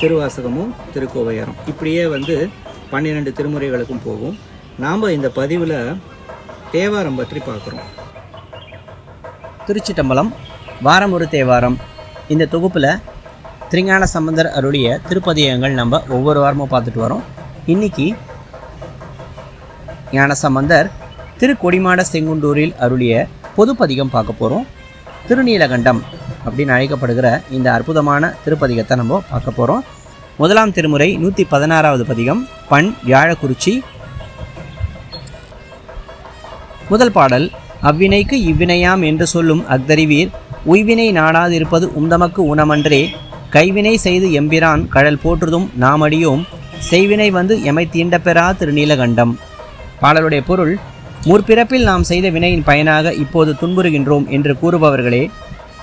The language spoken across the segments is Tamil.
திருவாசகமும் திருக்கோவையாரம். இப்படியே வந்து பன்னிரெண்டு திருமுறைகளுக்கும் போகும். நாம் இந்த பதிவில் தேவாரம் பற்றி பார்க்குறோம். திருச்சிட்டம்பலம் வாரம் ஒரு தேவாரம். இந்த தொகுப்பில் திருஞான சம்பந்தர் அருளிய திருப்பதியங்கள் நம்ம ஒவ்வொரு வாரமும் பார்த்துட்டு வரோம். இன்னைக்கு ஞானசம்பந்தர் திருக்கொடிமாட செங்குண்டூரில் அருளிய பொதுப்பதிகம் பார்க்க போகிறோம் திருநீலகண்டம் அப்படின்னு அழைக்கப்படுகிற இந்த அற்புதமான திருப்பதிகத்தை நம்ம பார்க்க போகிறோம் முதலாம் திருமுறை நூற்றி பதினாறாவது பதிகம் பண் வியாழக்குறிச்சி. முதல் பாடல் அவ்வினைக்கு இவ்வினையாம் என்று சொல்லும் அக்தறிவீர் உய்வினை நாடாதிருப்பது உந்தமக்கு உணமன்றே கைவினை செய்து எம்பிரான் கடல் போற்றுதும் நாமடியோம் செய்வினை வந்து எமை தீண்டப்பெறா திருநீலகண்டம். பாடலுடைய பொருள் முற்பிறப்பில் நாம் செய்த வினையின் பயனாக இப்போது துன்புறுகின்றோம் என்று கூறுபவர்களே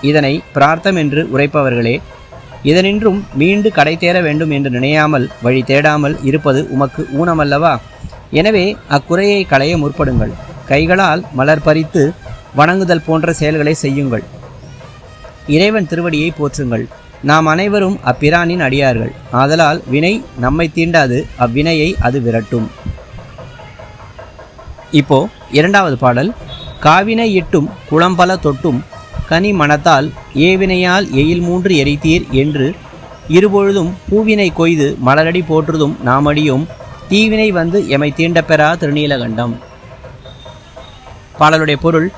இதனை பிரார்த்தம் என்று உரைப்பவர்களே இதனின்றும் மீண்டு கடை தேர வேண்டும் என்று நினையாமல் வழி தேடாமல் இருப்பது உமக்கு ஊனமல்லவா? எனவே அக்குறையை களைய முற்படுங்கள். கைகளால் மலர் பறித்து வணங்குதல் போன்ற செயல்களை செய்யுங்கள். இறைவன் திருவடியை போற்றுங்கள். நாம் அனைவரும் அப்பிரானின் அடியார்கள். ஆதலால் வினை நம்மை தீண்டாது அவ்வினையை அது விரட்டும். இப்போ இரண்டாவது பாடல். காவினை இட்டும் குளம்பல தொட்டும் கனி மனத்தால் ஏவினையால் எயில் மூன்று எரித்தீர் என்று இருபொழுதும் பூவினை கொய்து மலரடி போற்றுதும் நாமடியும் தீவினை வந்து எமை தீண்டப்பெறா திருநீலகண்டம். பாடலுடைய பொருள்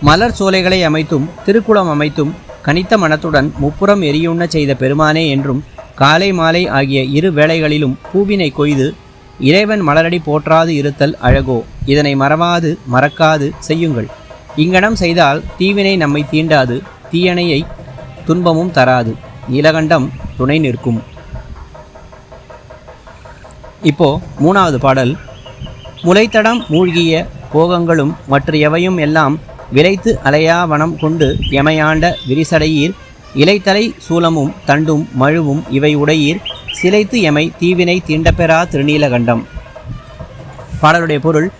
மலர் சோலைகளை அமைத்தும் திருக்குளம் அமைத்தும் கனித்த மனத்துடன் முப்புறம் எரியுண்ண செய்த பெருமானே என்றும் காலை மாலை ஆகிய இரு வேளைகளிலும் பூவினை கொய்து இறைவன் மலரடி போற்றாது இருத்தல் அழகோ. இதனை மறவாது மறக்காது செய்யுங்கள். இங்கனம் செய்தால் தீவினை நம்மை தீண்டாது தீயணையை துன்பமும் தராது. நீலகண்டம் துணை நிற்கும். இப்போ மூணாவது பாடல். முளைத்தடம் மூழ்கிய போகங்களும் மற்ற எவையும் எல்லாம் விளைத்து அலையாவனம் கொண்டு எமையாண்ட விரிசடையீர். இலைத்தலை சூலமும் தண்டும் மழுவும் இவை உடையீர். சிலைத்து எமை தீவினை தீண்டப்பெறா திருநீலகண்டம். பாடலுடைய பொருள்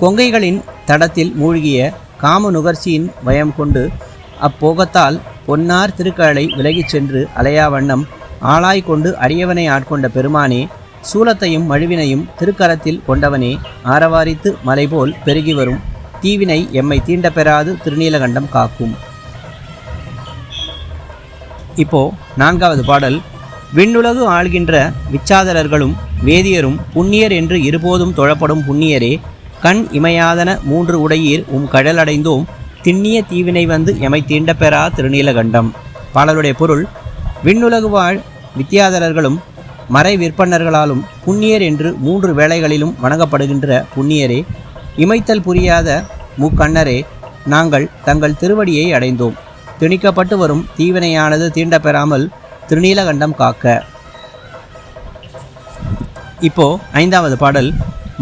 கொங்கைகளின் தடத்தில் மூழ்கிய காம நுகர்ச்சியின் பயம் கொண்டு அப்போகத்தால் பொன்னார் திருக்கழலை விலகிச் சென்று அலையா வண்ணம் ஆளாய் கொண்டு அடியவனை ஆட்கொண்ட பெருமானே சூலத்தையும் மழுவினையும் திருக்கரத்தில் கொண்டவனே ஆரவாரித்து மலைபோல் பெருகி வரும். தீவினை எம்மை தீண்ட பெறாது திருநீலகண்டம் காக்கும். இப்போ நான்காவது பாடல். விண்ணுலகு ஆள்கின்ற விச்சாதரர்களும் வேதியரும் புண்ணியர் என்று இருபோதும் தொழப்படும் புண்ணியரே கண் இமையாதன மூன்று உடையீர் உம் கடல் அடைந்தோம் திண்ணிய தீவினை வந்து எமை தீண்டப்பெறா திருநீலகண்டம். பாடலுடைய பொருள் விண்ணுலகு வாழ் வித்தியாதரர்களும் மறை விற்பனர்களாலும் புண்ணியர் என்று மூன்று வேளைகளிலும் வணங்கப்படுகின்ற புண்ணியரே இமைத்தல் புரியாத முக்கண்ணரே நாங்கள் தங்கள் திருவடியை அடைந்தோம். திணிக்கப்பட்டு வரும் தீவினையானது தீண்டப்பெறாமல் திருநீலகண்டம் காக்க. இப்போ ஐந்தாவது பாடல்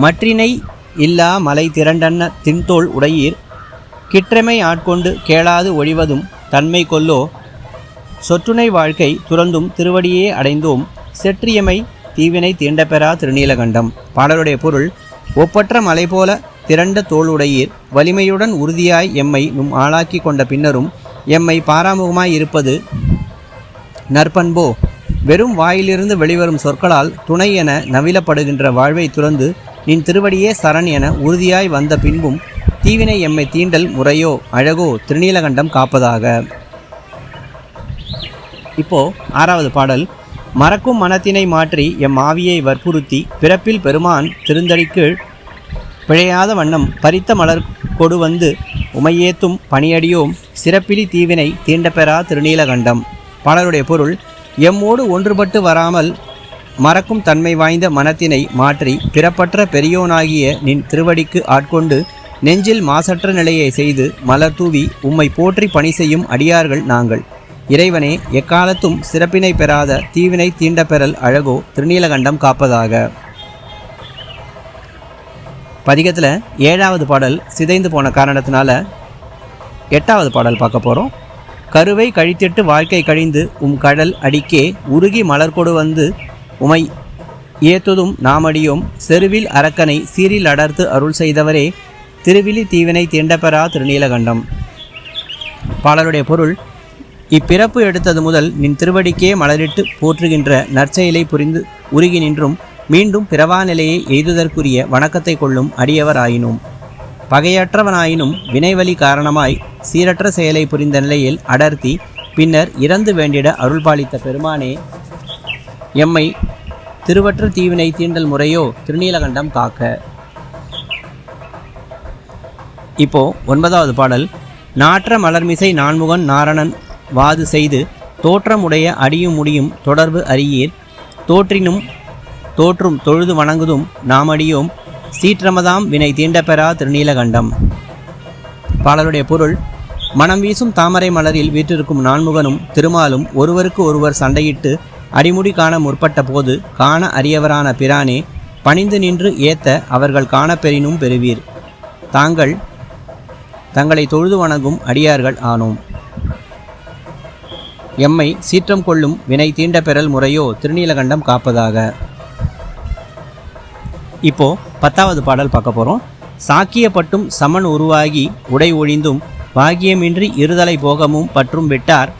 மற்றினை இல்லா மலை திரண்டன்ன தின்தோள் உடையீர். கிற்றமை ஆட்கொண்டு கேளாது ஒழிவதும் தன்மை கொல்லோ. சொற்றுனை வாழ்க்கை துறந்தும் திருவடியே அடைந்தோம். செற்றியமை தீவினை தீண்டப்பெறா திருநீலகண்டம். பாடலுடைய பொருள் ஒப்பற்ற மலை போல திரண்ட தோளுடையீர் வலிமையுடன் உறுதியாய் எம்மை நும் ஆளாக்கி கொண்ட பின்னரும் எம்மை பாராமுகமாய் இருப்பது நற்பண்போ. வெறும் வாயிலிருந்து வெளிவரும் சொற்களால் துணை என நவிலப்படுகின்ற வாழ்வை துறந்து நின் திருவடியே சரண் என உறுதியாய் வந்த பின்பும் தீவினை எம்மை தீண்டல் முறையோ அழகோ திருநீலகண்டம் காப்பதாக. இப்போ ஆறாவது பாடல். மறக்கும் மனத்தினை மாற்றி எம் ஆவியை வற்புறுத்தி பிறப்பில் பெருமான் திருந்தடிக்கீழ் பிழையாத வண்ணம் பறித்த மலர் கொடு வந்து உமையேத்தும் பணியடியோம் சிறப்பிலி தீவினை தீண்டப்பெறா திருநீலகண்டம். பாடலுடைய பொருள் எம்மோடு ஒன்றுபட்டு வராமல் மறக்கும் தன்மை வாய்ந்த மனத்தினை மாற்றி பிறப்பற்ற பெரியோனாகிய நின் திருவடிக்கு ஆட்கொண்டு நெஞ்சில் மாசற்ற நிலையை செய்து மலர் தூவி உம்மை போற்றி பணி செய்யும் அடியார்கள் நாங்கள். இறைவனே எக்காலத்தும் சிறப்பினை பெறாத தீவினை தீண்டப்பெறல் அழகோ திருநீலகண்டம் காப்பதாக. பதிகத்தில் ஏழாவது பாடல் சிதைந்து போன காரணத்தினால எட்டாவது பாடல் பார்க்க போகிறோம் கருவை கழித்திட்டு வாழ்க்கை கழிந்து உம் கடல் அடிக்கே உருகி மலர் கொடு வந்து உமை ஏத்துதும் நாமடியோம். செருவில் அரக்கனை சீரில் அடர்த்து அருள் செய்தவரே திருவிழி தீவினை தீண்டப்பெறா திருநீலகண்டம். பாடலுடைய பொருள் இப்பிறப்பு எடுத்தது முதல் நின் திருவடிக்கே மலரிட்டு போற்றுகின்ற நற்செயலை புரிந்து உருகி நின்றும் மீண்டும் பிறவா நிலையை எய்துதற்குரிய வணக்கத்தை கொள்ளும் அடியவராயினும். பகையற்றவனாயினும் வினைவலி காரணமாய் சீரற்ற செயலை புரிந்த நிலையில் அடர்த்தி பின்னர் இறந்து வேண்டிட அருள்பாலித்த பெருமானே எம்மை திருவற்ற தீவினை தீண்டல் முறையோ திருநீலகண்டம் காக்க. இப்போ ஒன்பதாவது பாடல். நாற்ற மலர்மிசை நான்முகன் நாரணன் வாது செய்து தோற்றமுடைய அடியும் முடியும் தொடர்பு அறியீர். தோற்றினும் தோற்றும் தொழுது வணங்குதும் நாமடியோம் சீற்றமதாம் வினை தீண்டப்பெறா திருநீலகண்டம். பாடலுடைய பொருள் மனம் வீசும் தாமரை மலரில் வீற்றிருக்கும் நான்முகனும் திருமாலும் ஒருவருக்கு ஒருவர் சண்டையிட்டு அடிமுடி காண முற்பட்ட போது காண அரியவரான பிரானே பணிந்து நின்று ஏத்த அவர்கள் காணப்பெறினும் பெறுவீர். தாங்கள் தங்களை தொழுது வணங்கும் அடியார்கள் ஆனோம். எம்மை சீற்றம் கொள்ளும் வினை தீண்ட பெறல் முறையோ திருநீலகண்டம் காப்பதாக. இப்போ பத்தாவது பாடல் பார்க்க போகிறோம் சாக்கியப்பட்டும் சமன் உருவாகி உடை ஒழிந்தும் பாகியமின்றி இருதலை போகமும் பற்றும் விட்டார்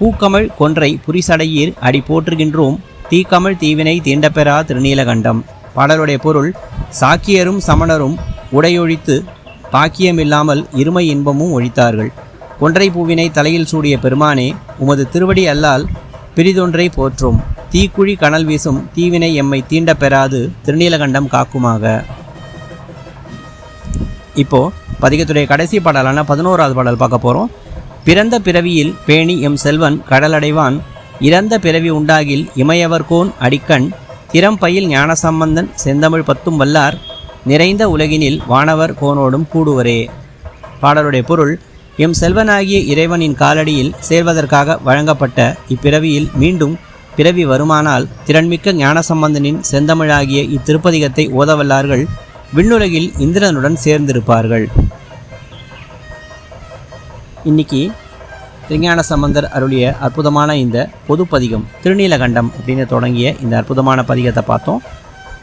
பூக்கமழ் கொன்றை புரிசடையீர் அடி போற்றுகின்றோம். தீக்கமழ் தீவினை தீண்டப்பெறா திருநீலகண்டம். பாடலுடைய பொருள் சாக்கியரும் சமணரும் உடையொழித்து பாக்கியமில்லாமல் இருமை இன்பமும் ஒழித்தார்கள். கொன்றை பூவினை தலையில் சூடிய பெருமானே உமது திருவடி அல்லால் பிரிதொன்றை போற்றும். தீக்குழி கனல் வீசும் தீவினை எம்மை தீண்ட பெறாது திருநீலகண்டம் காக்குமாக. இப்போ பதிகத்துடைய கடைசி பாடலான பதினோராவது பாடல் பார்க்க போகிறோம் பிறந்த பிறவியில் பேணி எம் செல்வன் கடலடைவான் இறந்த பிறவி உண்டாகில் இமையவர்கோன் அடிக்கண் திறம்பையில் ஞானசம்பந்தன் செந்தமிழ் பத்தும் வல்லார் நிறைந்த உலகினில் வானவர் கோனோடும் கூடுவரே. பாடலுடைய பொருள் எம் செல்வனாகிய இறைவனின் காலடியில் சேர்வதற்காக வழங்கப்பட்ட இப்பிறவியில் மீண்டும் பிறவி வருமானால் திறன்மிக்க ஞானசம்பந்தனின் செந்தமிழாகிய இத்திருப்பதிகத்தை ஓதவல்லார்கள் விண்ணுலகில் இந்திரனுடன் சேர்ந்திருப்பார்கள். இன்னைக்கு திருஞான சம்பந்தர் அருளிய அற்புதமான இந்த பொதுப்பதிகம் திருநீலகண்டம் அப்படின்னு தொடங்கிய இந்த அற்புதமான பதிகத்தை பார்த்தோம்.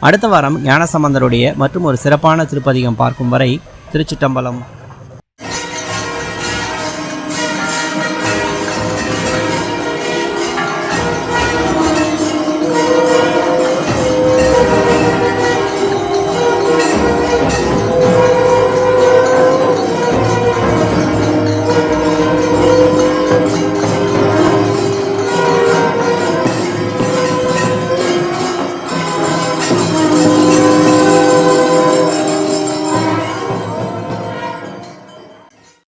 அடுத்த வாரம் ஞானசம்பந்தருடைய மற்றும் ஒரு சிறப்பான திருப்பதிகம் பார்க்கும் வரை திருச்சிட்டம்பலம்.